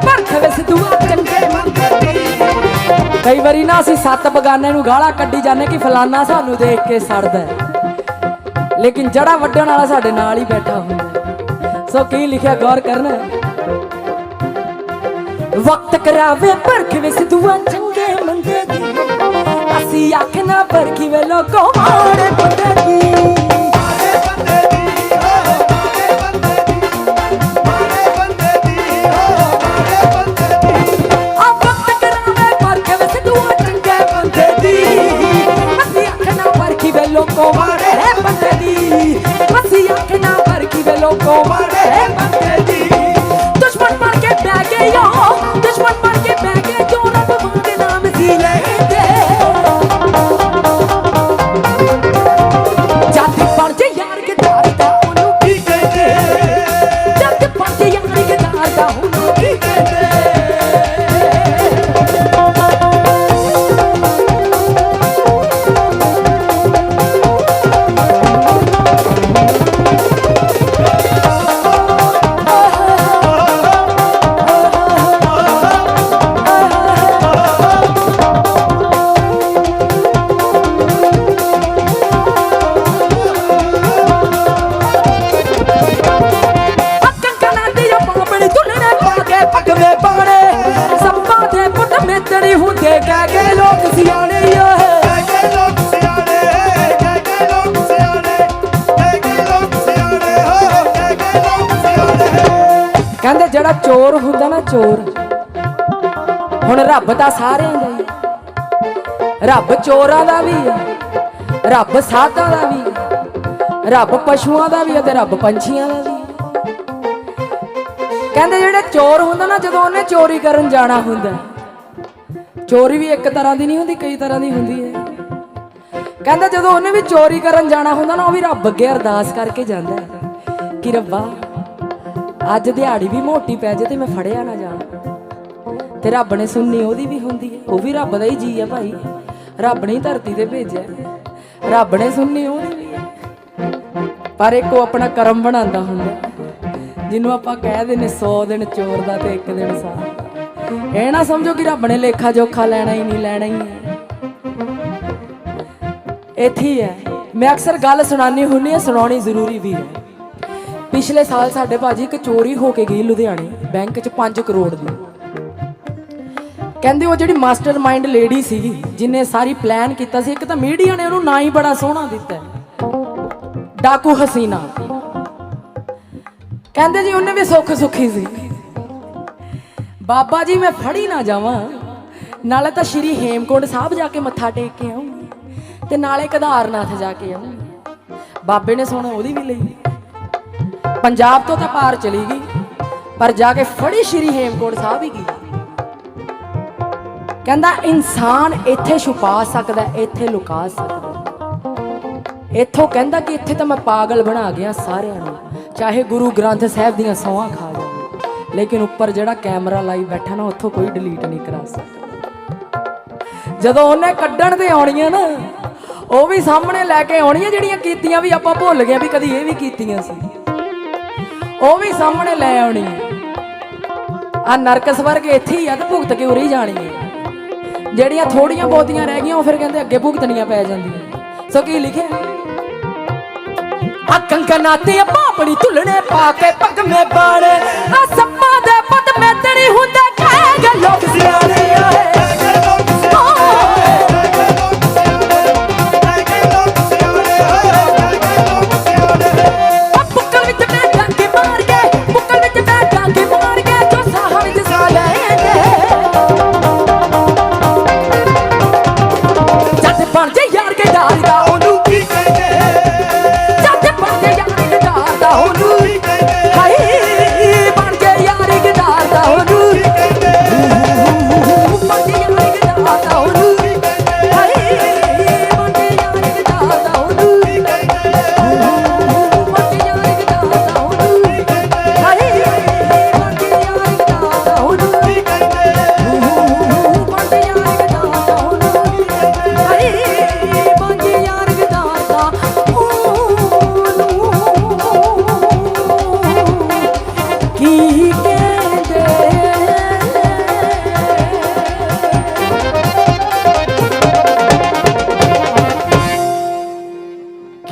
ਪਰਖ ਵੇ ਸਿੱਧੂਆ ਚੰਗੇ ਬੰਦੇ ਦੀ ਕਈ ਵਾਰੀ ਨਾ ਅਸੀਂ ਸੱਤ ਬਗਾਨੇ ਨੂੰ ਗਾਲਾਂ ਕੱਢੀ ਜਾਂਦੇ ਕਿ ਫਲਾਨਾ ਸਾਨੂੰ ਦੇਖ ਕੇ ਸੜਦਾ। ਲੇਕਿਨ ਜੜਾ ਵੱਢਣ ਵਾਲਾ ਸਾਡੇ ਨਾਲ ਹੀ ਬੈਠਾ ਹੁੰਦਾ। ਸੋ ਕੀ ਲਿਖਿਆ ਗੌਰ ਕਰਨਾ ਵਕਤ ਕਰਾਵੇ ਪਰਖ ਵੇ ਸਿੱਧੂਆ ਚੰਗੇ ਮੰਦੇ ਦੀ। ਅਸੀਂ ਅੱਖ ਨਾ ਪਰਖੀ ਵੇ ਲੋਕੋ ਮਾਰੇ ਬੰਦੇ ਦੀ। ਓਏ ਮਾਰੇ ਬੰਦੇ ਦੀ। ਅਸੀਂ ਅੱਖ ਨਾ ਪਰਖੀ ਵੇ ਲੋਕੋ ਮਾੜੇ ਪੁੱਤ ਹੁੰਦੇ, ਕਹਿ ਕੇ ਲੋਕ ਸਿਆਣੇ ਓਏ ਕਹਿੰਦੇ ਜਿਹੜਾ ਚੋਰ ਹੁੰਦਾ ਨਾ ਚੋਰ, ਹੁਣ ਰੱਬ ਤਾਂ ਸਾਰਿਆਂ ਦਾ ਹੀ ਰੱਬ ਚੋਰਾਂ ਦਾ ਵੀ ਹੈ ਰੱਬ ਸਾਧਾਂ ਦਾ ਵੀ ਹੈ ਰੱਬ ਪਸ਼ੂਆਂ ਦਾ ਵੀ ਹੈ ਤੇ ਰੱਬ ਪੰਛੀਆਂ ਦਾ ਵੀ ਕਹਿੰਦੇ ਜਿਹੜੇ ਚੋਰ ਹੁੰਦਾ ਨਾ, ਜਦੋਂ ਉਹਨੇ ਚੋਰੀ ਕਰਨ ਜਾਣਾ ਹੁੰਦਾ ਚੋਰੀ ਵੀ ਇੱਕ ਤਰ੍ਹਾਂ ਦੀ ਨਹੀਂ ਹੁੰਦੀ, ਕਈ ਤਰ੍ਹਾਂ ਦੀ ਹੁੰਦੀ ਹੈ। ਕਹਿੰਦਾ ਜਦੋਂ ਉਹਨੇ ਵੀ ਚੋਰੀ ਕਰਨ ਜਾਣਾ ਹੁੰਦਾ ਨਾ, ਉਹ ਵੀ ਰੱਬ ਅੱਗੇ ਅਰਦਾਸ ਕਰਕੇ ਜਾਂਦਾ ਕਿ ਰੱਬਾ, ਅੱਜ ਦਿਹਾੜੀ ਵੀ ਮੋਟੀ ਪੈ ਜੇ ਤੇ ਮੈਂ ਫੜਿਆ ਨਾ ਜਾਵਾਂ। ਤੇ ਰੱਬ ਨੇ ਸੁਣਨੀ ਉਹਦੀ ਵੀ ਹੁੰਦੀ ਹੈ, ਉਹ ਵੀ ਰੱਬ ਦਾ ਹੀ ਜੀ ਹੈ ਭਾਈ। ਰੱਬ ਨੇ ਧਰਤੀ ਤੇ ਭੇਜਿਆ ਰੱਬ ਨੇ ਸੁਣਨੀ ਉਹਦੀ ਵੀ ਪਰ ਇੱਕ ਉਹ ਆਪਣਾ ਕਰਮ ਬਣਾਉਂਦਾ ਹੁੰਦਾ ਜਿਹਨੂੰ ਆਪਾਂ ਕਹਿ ਦਿੰਨੇ 100 ਦਿਨ ਚੋਰ ਦਾ ਤੇ ਇੱਕ ਦਿਨ ਸਾਹ ਇਹ ਨਾ ਸਮਝੋ ਕਿ ਰੱਬ ਨੇ ਲੇਖਾ ਜੋਖਾ ਲੈਣਾ ਹੀ ਨਹੀਂ, ਲੈਣਾ ਹੀ ਹੈ। ਇੱਥੇ ਹੀ ਹੈ। ਮੈਂ ਅਕਸਰ ਗੱਲ ਸੁਣਾਨੀ ਹੁੰਨੀ ਹੈ, ਸੁਣਾਉਣੀ ਜ਼ਰੂਰੀ ਵੀ ਹੈ। ਪਿਛਲੇ ਸਾਲ ਸਾਡੇ ਭਾਜੀ ਇੱਕ ਚੋਰੀ ਹੋ ਕੇ ਗਈ ਲੁਧਿਆਣੇ, ਬੈਂਕ 'ਚ 5 ਕਰੋੜ ਦੀ। ਕਹਿੰਦੇ ਉਹ ਜਿਹੜੀ ਮਾਸਟਰ ਮਾਈਂਡ ਲੇਡੀ ਸੀਗੀ ਜਿਨੇ ਸਾਰੀ ਪਲਾਨ ਕੀਤਾ ਸੀ, ਇੱਕ ਤਾਂ ਮੀਡੀਆ ਨੇ ਉਹਨੂੰ ਨਾਂ ਹੀ ਬੜਾ ਸੋਹਣਾ ਦਿੱਤਾ ਡਾਕੂ ਹਸੀਨਾ। ਕਹਿੰਦੇ ਜੀ, ਉਹਨੇ ਵੀ ਸੁੱਖ ਸੁਖੀ ਸੀ। ਬਾਬਾ ਜੀ, ਮੈਂ ਫੜੀ ਨਾ ਜਾਵਾਂ। ਨਾਲੇ ਤਾਂ ਸ਼੍ਰੀ ਹੇਮਕੁੰਡ ਸਾਹਿਬ ਜਾ ਕੇ ਮੱਥਾ ਟੇਕ ਕੇ ਆਉਂਗੀ ਤੇ ਨਾਲੇ ਕੇਦਾਰਨਾਥ ਜਾ ਕੇ ਆਉਂਗੀ ਬਾਬੇ ਨੇ ਸੋਹਣਾ ਉਹਦੀ ਵੀ ਲਈ। ਪੰਜਾਬ ਤੋਂ ਤਾਂ ਪਾਰ ਚਲੀ ਗਈ, ਪਰ ਜਾ ਕੇ ਫੜੀ ਸ਼੍ਰੀ ਹੇਮਕੁੰਡ ਸਾਹਿਬ ਹੀ ਗਈ। ਕਹਿੰਦਾ, ਇਨਸਾਨ ਇੱਥੇ ਛੁਪਾ ਸਕਦਾ ਇੱਥੇ ਲੁਕਾ ਸਕਦਾ ਇੱਥੋਂ ਕਹਿੰਦਾ ਕਿ ਇੱਥੇ ਤਾਂ ਮੈਂ ਪਾਗਲ ਬਣਾ ਗਿਆ ਸਾਰਿਆਂ ਨੂੰ, ਚਾਹੇ ਗੁਰੂ ਗ੍ਰੰਥ ਸਾਹਿਬ ਦੀਆਂ ਸੌਹਾਂ ਖਾ ਲੇਕਿਨ ਉੱਪਰ ਜਿਹੜਾ ਕੈਮਰਾ ਲਾਈ ਬੈਠਾ ਨਾ, ਉੱਥੋਂ ਕੋਈ ਡਿਲੀਟ ਨਹੀਂ ਕਰਾ ਸਕਦਾ। ਜਦੋਂ ਉਹਨੇ ਕੱਢਣ ਤੇ ਆਉਣੀਆਂ ਨਾ, ਉਹ ਵੀ ਸਾਹਮਣੇ ਲੈ ਕੇ ਆਉਣੀਆਂ ਜਿਹੜੀਆਂ ਕੀਤੀਆਂ ਵੀ ਆਪਾਂ ਭੁੱਲ ਗਏ ਵੀ ਕਦੀ ਇਹ ਵੀ ਕੀਤੀਆਂ ਸੀ। ਉਹ ਵੀ ਸਾਹਮਣੇ ਲੈ ਆਉਣੀ ਆ ਨਰਕ ਸਵਰਗ ਇੱਥੇ ਹੀ ਆ ਤੇ ਭੁਗਤ ਕੇ ਉਰੇ ਜਾਣੀ ਹੈ ਜਿਹੜੀਆਂ ਥੋੜੀਆਂ ਬਹੁਤੀਆਂ ਰਹਿ ਗਈਆਂ, ਉਹ ਫਿਰ ਕਹਿੰਦੇ ਅੱਗੇ ਭੁਗਤਣੀਆਂ ਪੈ ਜਾਂਦੀਆਂ। ਸੋ ਕੀ ਲਿਖਿਆ? ਆ ਕੰਕਨਾ ਤੇ ਪਾਪੜੀ ਤੁਲਣੇ ਪਾ ਕੇ ਪੱਗ ਬਾਣੇ ਆ ਸੱਪਾਂ ਦੇ ਪਤ ਮੇ ਤੇਰੀ ਹੁੰਦੇ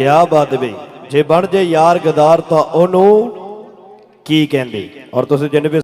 ਕਿਆ ਬਾਤ ਬਈ ਜੇ ਬਣ ਜੇ ਯਾਰ ਗਦਾਰ ਤਾਂ ਉਹਨੂੰ ਕੀ ਕਹਿੰਦੇ? ਔਰ ਤੁਸੀਂ ਜਿੰਨੇ ਵੀ